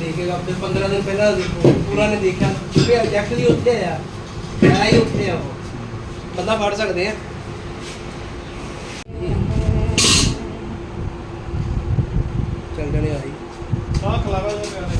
ਦੇਖੇਗਾ, ਫਿਰ 15 ਦਿਨ ਪਹਿਲਾਂ ਦੇਖੋ, ਪੂਰਾ ਨੇ ਦੇਖਿਆ। ਕਿਉਂਕਿ ਐਗਜ਼ੈਕਟਲੀ ਉੱਥੇ ਆ ਹੈ ਹੀ ਉੱਥੇ ਆ ਉਹ। ਬੰਦਾ ਫੜ ਸਕਦੇ ਆ। ਚੱਲ ਜਣੇ ਆਈ ਆਹ ਖਲਾਵਾ ਜਿਹਾ ਪਿਆ।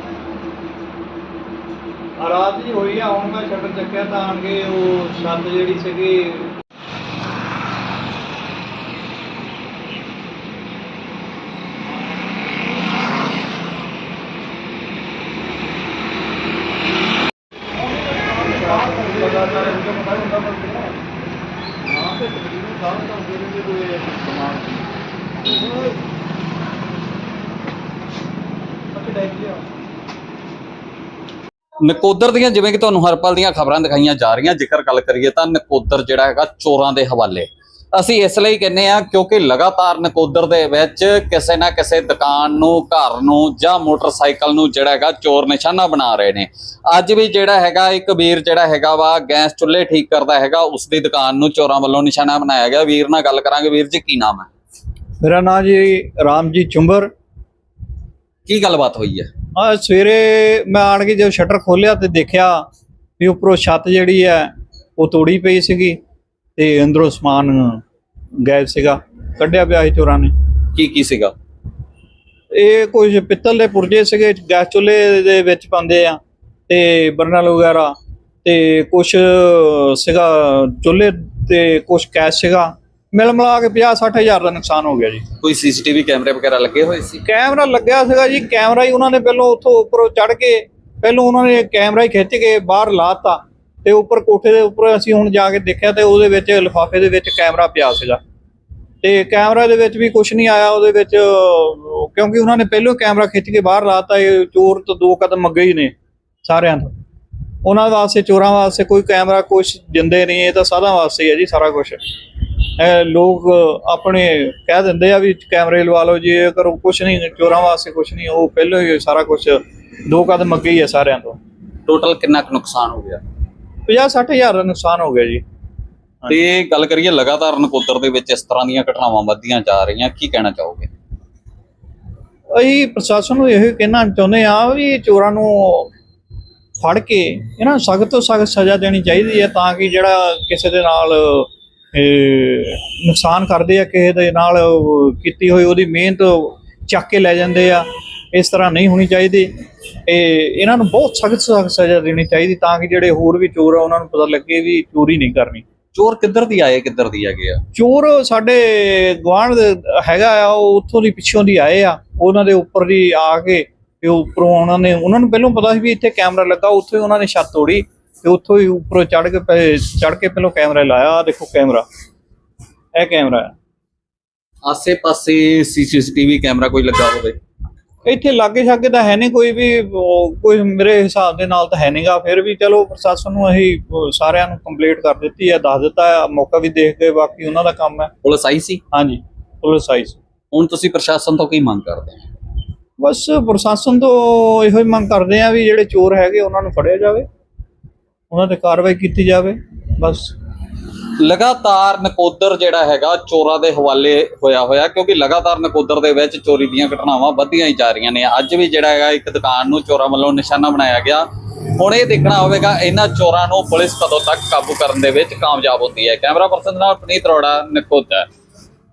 ਰਾਤ ਜੀ ਹੋਈ ਆ ਹੁਣ ਮੈਂ ਸ਼ਟਰ ਚੱਕਿਆ ਤਾਂ ਆਣ ਕੇ ਉਹ ਛੱਤ ਜਿਹੜੀ ਸੀਗੀ। ਨਕੋਦਰ ਦੀਆਂ ਜਿਵੇਂ ਕਿ ਤੁਹਾਨੂੰ ਹਰ ਪਲ ਦੀਆਂ ਖਬਰਾਂ ਦਿਖਾਈਆਂ ਜਾ ਰਹੀਆਂ ਜੇਕਰ ਗੱਲ ਕਰੀਏ ਤਾਂ ਨਕੋਦਰ ਜਿਹੜਾ ਹੈਗਾ ਚੋਰਾਂ ਦੇ ਹਵਾਲੇ। ਅਸੀਂ ਇਸ ਲਈ ਕਹਿੰਨੇ ਆ ਕਿਉਂਕਿ ਲਗਾਤਾਰ ਨਕੋਦਰ ਦੇ ਵਿੱਚ ਕਿਸੇ ਨਾ ਕਿਸੇ ਦੁਕਾਨ ਨੂੰ ਘਰ ਨੂੰ ਜਾਂ ਮੋਟਰਸਾਈਕਲ ਨੂੰ ਜਿਹੜਾ ਹੈਗਾ ਚੋਰ ਨਿਸ਼ਾਨਾ ਬਣਾ ਰਹੇ ਨੇ। ਅੱਜ ਵੀ ਜਿਹੜਾ ਹੈਗਾ ਇੱਕ ਵੀਰ ਜਿਹੜਾ ਹੈਗਾ ਵਾ ਗੈਸ ਚੁੱਲ੍ਹੇ ਠੀਕ ਕਰਦਾ ਹੈਗਾ ਉਸ ਦੀ ਦੁਕਾਨ ਨੂੰ ਚੋਰਾਂ ਵੱਲੋਂ ਨਿਸ਼ਾਨਾ ਬਣਾਇਆ ਗਿਆ। ਵੀਰ ਨਾਲ ਗੱਲ ਕਰਾਂਗੇ। ਵੀਰ ਜੀ ਕੀ ਨਾਮ ਹੈ? ਮੇਰਾ ਨਾਮ ਜੀ ਰਾਮ ਜੀ ਚੁੰਬਰ। ਕੀ ਗੱਲਬਾਤ ਹੋਈ ਹੈ? ਆ ਸਵੇਰੇ ਮੈਂ ਆਣ ਕੇ ਜਦੋਂ ਸ਼ਟਰ ਖੋਲਿਆ ਤੇ ਦੇਖਿਆ ਵੀ ਉੱਪਰੋਂ ਛੱਤ ਜਿਹੜੀ ਹੈ ਉਹ ਤੋੜੀ ਪਈ ਸੀਗੀ ਤੇ ਅੰਦਰੋਂ ਸਮਾਨ ਗਾਇਬ ਸੀਗਾ ਕੱਢਿਆ ਪਿਆ ਸੀ ਚੋਰਾਂ ਨੇ। ਕੀ ਕੀ ਸੀਗਾ? ਇਹ ਕੁਝ ਪਿੱਤਲ ਦੇ ਪੁਰਜੇ ਸੀਗੇ ਗੈਸ ਚੁੱਲ੍ਹੇ ਦੇ ਵਿੱਚ ਪਾਉਂਦੇ ਆ ਤੇ ਬਰਨਲ ਵਗੈਰਾ ਤੇ ਕੁਝ ਸੀਗਾ ਚੁੱਲ੍ਹੇ ਤੇ ਕੁਝ ਕੈਸ਼ ਸੀਗਾ। ਮਿਲ ਮਿਲਾ ਕੇ 50 60 ਹਜ਼ਾਰ ਦਾ ਨੁਕਸਾਨ ਹੋ ਗਿਆ ਜੀ। ਕੋਈ ਸੀਸੀਟੀਵੀ ਕੈਮਰੇ ਵਗੈਰਾ ਲੱਗੇ ਹੋਏ ਸੀ? ਕੈਮਰਾ ਲੱਗਿਆ ਸੀਗਾ ਜੀ ਕੈਮਰਾ ਹੀ ਉਹਨਾਂ ਨੇ ਪਹਿਲਾਂ ਉੱਥੋਂ ਉੱਪਰੋਂ ਚੜ ਕੇ ਪਹਿਲਾਂ ਉਹਨਾਂ ਨੇ ਕੈਮਰਾ ਹੀ ਖਿੱਚ ਕੇ ਬਾਹਰ ਲਾਤਾ ਤੇ ਉੱਪਰ ਕੋਠੇ ਦੇ ਉੱਪਰ ਅਸੀਂ ਹੁਣ ਜਾ ਕੇ ਦੇਖਿਆ ਤੇ ਉਹਦੇ ਵਿੱਚ ਲਿਫਾਫੇ ਦੇ ਵਿੱਚ ਕੈਮਰਾ ਪਿਆ ਸੀਗਾ। ਤੇ ਕੈਮਰਾ ਦੇ ਵਿੱਚ ਵੀ ਕੁਝ ਨਹੀਂ ਆਇਆ ਉਹਦੇ ਵਿੱਚ ਕਿਉਂਕਿ ਉਹਨਾਂ ਨੇ ਪਹਿਲਾਂ ਕੈਮਰਾ ਖਿੱਚ ਕੇ ਬਾਹਰ ਲਾਤਾ ਇਹ ਚੋਰ ਤੋਂ ਦੋ ਕਦਮ ਅੱਗੇ ਹੀ ਨੇ ਸਾਰਿਆਂ ਤੋਂ। ਉਹਨਾਂ ਵਾਸਤੇ ਚੋਰਾਂ ਵਾਸਤੇ ਕੋਈ ਕੈਮਰਾ ਕੁਝ ਦਿੰਦੇ ਨਹੀਂ ਇਹ ਤਾਂ ਸਾਧਾਂ ਵਾਸਤੇ ਹੀ ਜੀ ਸਾਰਾ ਕੁਝ ਲੋਕ ਆਪਣੇ ਕਹਿ ਦਿੰਦੇ ਆ ਵੀ ਕੈਮਰੇ ਲਵਾ ਲਓ ਜੀ ਇਹ ਕਰੋ ਕੁਝ ਨਹੀਂ ਚੋਰਾਂ ਵਾਸਤੇ ਕੁਝ ਨਹੀਂ ਉਹ ਪਹਿਲਾਂ ਹੀ ਸਾਰਾ ਕੁਝ ਦੋ ਕਦਮ ਅੱਗੇ ਹੀ ਹੈ ਸਾਰਿਆਂ ਤੋਂ। ਟੋਟਲ ਕਿੰਨਾ ਕੁ ਨੁਕਸਾਨ ਹੋ ਗਿਆ? 50 60 ਹਜ਼ਾਰ ਦਾ ਨੁਕਸਾਨ ਹੋ ਗਿਆ ਜੀ। ਤੇ ਗੱਲ ਕਰੀਏ ਲਗਾਤਾਰ ਨਕੋਦਰ ਦੇ ਵਿੱਚ ਇਸ ਤਰ੍ਹਾਂ ਦੀਆਂ ਘਟਨਾਵਾਂ ਵੱਧਦੀਆਂ ਜਾ ਰਹੀਆਂ ਕੀ ਕਹਿਣਾ ਚਾਹੋਗੇ? ਅਸੀਂ ਪ੍ਰਸ਼ਾਸਨ ਨੂੰ ਇਹ ਕਹਿਣਾ ਚਾਹੁੰਦੇ ਆ ਵੀ ਚੋਰਾਂ ਨੂੰ ਫੜ ਕੇ ਇਹਨਾਂ ਸਖਤ ਤੋਂ ਸਖਤ ਸਜ਼ਾ ਦੇਣੀ ਚਾਹੀਦੀ ਹੈ ਤਾਂ ਕਿ ਜਿਹੜਾ ਕਿਸੇ ਦੇ ਨਾਲ ਨੁਕਸਾਨ ਕਰਦੇ ਆ ਕਿਸੇ ਦੇ ਨਾਲ ਕੀਤੀ ਹੋਈ ਉਹਦੀ ਮਿਹਨਤ ਚੱਕ ਕੇ ਲੈ ਜਾਂਦੇ ਆ ਇਸ ਤਰ੍ਹਾਂ ਨਹੀਂ ਹੋਣੀ ਚਾਹੀਦੀ। ਇਹ ਇਹਨਾਂ ਨੂੰ ਬਹੁਤ ਸਖਤ ਸਖਤ ਸਜ਼ਾ ਦੇਣੀ ਚਾਹੀਦੀ ਤਾਂ ਕਿ ਜਿਹੜੇ ਹੋਰ ਵੀ ਚੋਰ ਆ ਉਹਨਾਂ ਨੂੰ ਪਤਾ ਲੱਗੇ ਵੀ ਚੋਰੀ ਨਹੀਂ ਕਰਨੀ। ਚੋਰ ਕਿੱਧਰ ਦੀ ਆਏ ਕਿੱਧਰ ਦੀ ਹੈਗੇ ਆ? ਚੋਰ ਸਾਡੇ ਗਵਾਂਢ ਹੈਗਾ ਆ ਉਹ ਉੱਥੋਂ ਦੀ ਪਿੱਛੋਂ ਦੀ ਆਏ ਆ ਉਹਨਾਂ ਦੇ ਉੱਪਰ ਦੀ ਆ ਕੇ ਤੇ ਉੱਪਰੋਂ ਉਹਨਾਂ ਨੇ ਉਹਨਾਂ ਨੂੰ ਪਹਿਲਾਂ ਪਤਾ ਸੀ ਵੀ ਇੱਥੇ ਕੈਮਰਾ ਲੱਗਾ ਉੱਥੇ ਉਹਨਾਂ ਨੇ ਛੱਤ ਤੋੜੀ। ਤੇ ਉੱਥੋਂ ਹੀ ਉੱਪਰੋਂ ਚੜ ਕੇ ਚੜ ਕੇ ਪਹਿਲਾਂ ਕੈਮਰਾ ਲਾਇਆ ਆਹ ਦੇਖੋ ਕੈਮਰਾ। ਇਹ ਕੈਮਰਾ ਹੈ। ਆਸੇ-ਪਾਸੇ ਸੀਸੀਟੀਵੀ ਕੈਮਰਾ ਕੋਈ ਲੱਗਾ ਹੋਵੇ? ਇੱਥੇ ਲਾਗੇ ਛਾਗੇ ਤਾਂ ਹੈ ਨਹੀਂ ਕੋਈ ਵੀ ਉਹ, ਕੋਈ ਮੇਰੇ ਹਿਸਾਬ ਦੇ ਨਾਲ ਤਾਂ ਹੈ ਨਹੀਂਗਾ ਫਿਰ ਵੀ ਚਲੋ ਪ੍ਰਸ਼ਾਸਨ ਨੂੰ ਅਸੀਂ ਉਹ, ਸਾਰਿਆਂ ਨੂੰ ਕੰਪਲੀਟ ਕਰ ਦਿੱਤੀ ਹੈ ਦੱਸ ਦਿੱਤਾ ਹੈ ਮੌਕਾ ਵੀ ਦੇਖ ਕੇ ਬਾਕੀ ਉਹਨਾਂ ਦਾ ਕੰਮ ਹੈ। ਪੁਲਿਸ ਆਈ ਸੀ? ਹਾਂਜੀ ਪੁਲਿਸ ਆਈ ਸੀ। ਹੁਣ ਤੁਸੀਂ ਪ੍ਰਸ਼ਾਸਨ ਤੋਂ ਕੀ ਮੰਗ ਕਰਦੇ ਹੋ? ਬਸ ਪ੍ਰਸ਼ਾਸਨ ਤੋਂ ਇਹੋ ਹੀ ਮੰਗ ਕਰਦੇ ਆ ਵੀ ਜਿਹੜੇ ਚੋਰ ਹੈਗੇ ਉਹਨਾਂ ਨੂੰ ਫੜਿਆ ਜਾਵੇ। ਉਹਨਾਂ ਤੇ ਕਾਰਵਾਈ ਕੀਤੀ ਜਾਵੇ, ਬਸ। ਲਗਾਤਾਰ ਨਕੋਦਰ ਜਿਹੜਾ ਹੈਗਾ, ਚੋਰਾਂ ਦੇ ਹਵਾਲੇ ਹੋਇਆ ਹੋਇਆ, ਕਿਉਂਕਿ ਲਗਾਤਾਰ ਨਕੋਦਰ ਦੇ ਵਿੱਚ ਚੋਰੀ ਦੀਆਂ ਘਟਨਾਵਾਂ ਵੱਧਦੀਆਂ ਹੀ ਜਾ ਰਹੀਆਂ ਨੇ। ਅੱਜ ਵੀ ਜਿਹੜਾ ਹੈਗਾ, ਇੱਕ ਦੁਕਾਨ ਨੂੰ ਚੋਰਾਂ ਵੱਲੋਂ ਨਿਸ਼ਾਨਾ ਬਣਾਇਆ ਗਿਆ। ਹੁਣ ਇਹ ਦੇਖਣਾ ਹੋਵੇਗਾ, ਇਹਨਾਂ ਚੋਰਾਂ ਨੂੰ ਪੁਲਿਸ ਕਦੋਂ ਤੱਕ ਕਾਬੂ ਕਰਨ ਦੇ ਵਿੱਚ ਕਾਮਯਾਬ ਹੁੰਦੀ ਹੈ। ਕੈਮਰਾ ਪਰਸਨ ਨਾਲ ਪਨੀਤ ਅਰੋੜਾ, ਨਕੋਦਰ।